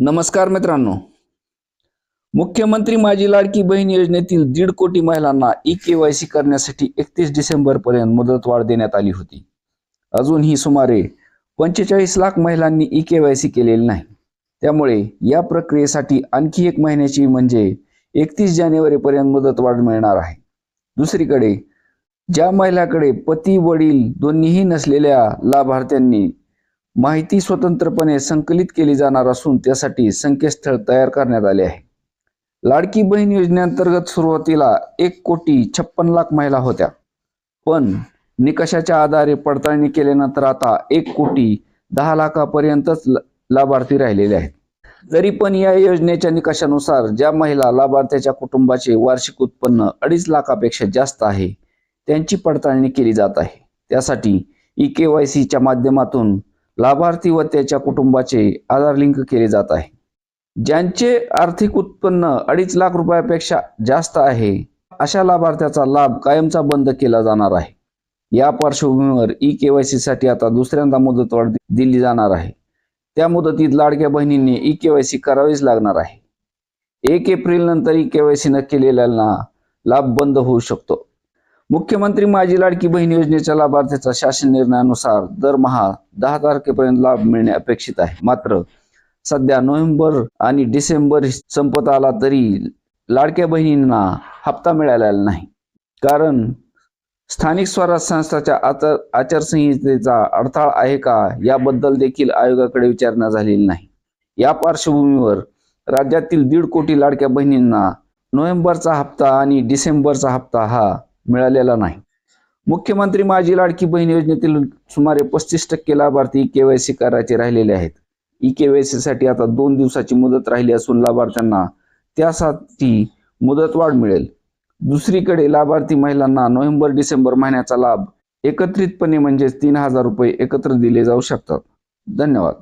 नमस्कार मित्रांनो. मुख्यमंत्री माझी लाडकी बहीण योजनेतील दीड कोटी महिलांना ई के वाय सी करण्यासाठी एकतीस डिसेंबर पर्यंत मुदतवाढ देण्यात आली होती. अजूनही सुमारे पंचेचाळीस लाख महिलांनी ई के वाय सी केलेली नाही. त्यामुळे या प्रक्रियेसाठी आणखी एक महिन्याची म्हणजे एकतीस जानेवारी पर्यंत मुदतवाढ मिळणार आहे. दुसरीकडे ज्या महिलाकडे पती वडील दोन्हीही नसलेल्या लाभार्थ्यांनी माहिती स्वतंत्रपणे संकलित केली जाणार असून त्यासाठी संकेतस्थळ तयार करण्यात आले आहे. लाडकी बहीण योजनेअंतर्गत सुरुवातीला एक कोटी छप्पन लाख महिला होत्या. पण निकषाच्या आधारे पडताळणी केल्यानंतर आता एक कोटी दहा लाखापर्यंतच लाभार्थी राहिलेले आहेत. तरी पण या योजनेच्या निकषानुसार ज्या महिला लाभार्थ्याच्या कुटुंबाचे वार्षिक उत्पन्न अडीच लाखापेक्षा जास्त आहे त्यांची पडताळणी केली जात आहे. त्यासाठी ई के वाय सीच्या माध्यमातून लाभार्थी व त्याच्या कुटुंबाचे आधार लिंक केले जात आहे. ज्यांचे आर्थिक उत्पन्न अडीच लाख रुपयापेक्षा जास्त आहे अशा लाभार्थ्याचा लाभ कायमचा बंद केला जाणार आहे. या पार्श्वभूमीवर ई के वायसाठी आता दुसऱ्यांदा मुदतवाढ दिली जाणार आहे. त्या मुदतीत लाडक्या बहिणींनी ई के वाय सी करावीच लागणार आहे. एक एप्रिल नंतर ई के वाय सी न केलेल्यांना लाभ बंद होऊ शकतो. मुख्यमंत्री माझी लाडकी बहीण योजनेच्या लाभार्थ्याचा शासन निर्णयानुसार दरमहा दहा तारखेपर्यंत लाभ मिळणे अपेक्षित आहे. मात्र सध्या नोव्हेंबर आणि डिसेंबर संपत आला तरी लाडक्या बहिणींना हप्ता मिळालेला नाही. कारण स्थानिक स्वराज संस्थाच्या आचार आचारसंहितेचा अडथळा आहे का याबद्दल देखील आयोगाकडे विचारणा झालेली नाही. या पार्श्वभूमीवर राज्यातील दीड कोटी लाडक्या बहिणींना नोव्हेंबरचा हप्ता आणि डिसेंबरचा हप्ता हा मिळालेला नाही. मुख्यमंत्री माझी लाडकी बहीण योजनेतील सुमारे पस्तीस टक्के लाभार्थी केवायसी करायचे राहिलेले आहेत. ई केवायसी साठी आता दोन दिवसाची मुदत राहिली असून लाभार्थ्यांना त्यासाठी मुदतवाढ मिळेल. दुसरीकडे लाभार्थी महिलांना नोव्हेंबर डिसेंबर महिन्याचा लाभ एकत्रितपणे म्हणजेच तीन हजार रुपये एकत्र दिले जाऊ शकतात. धन्यवाद.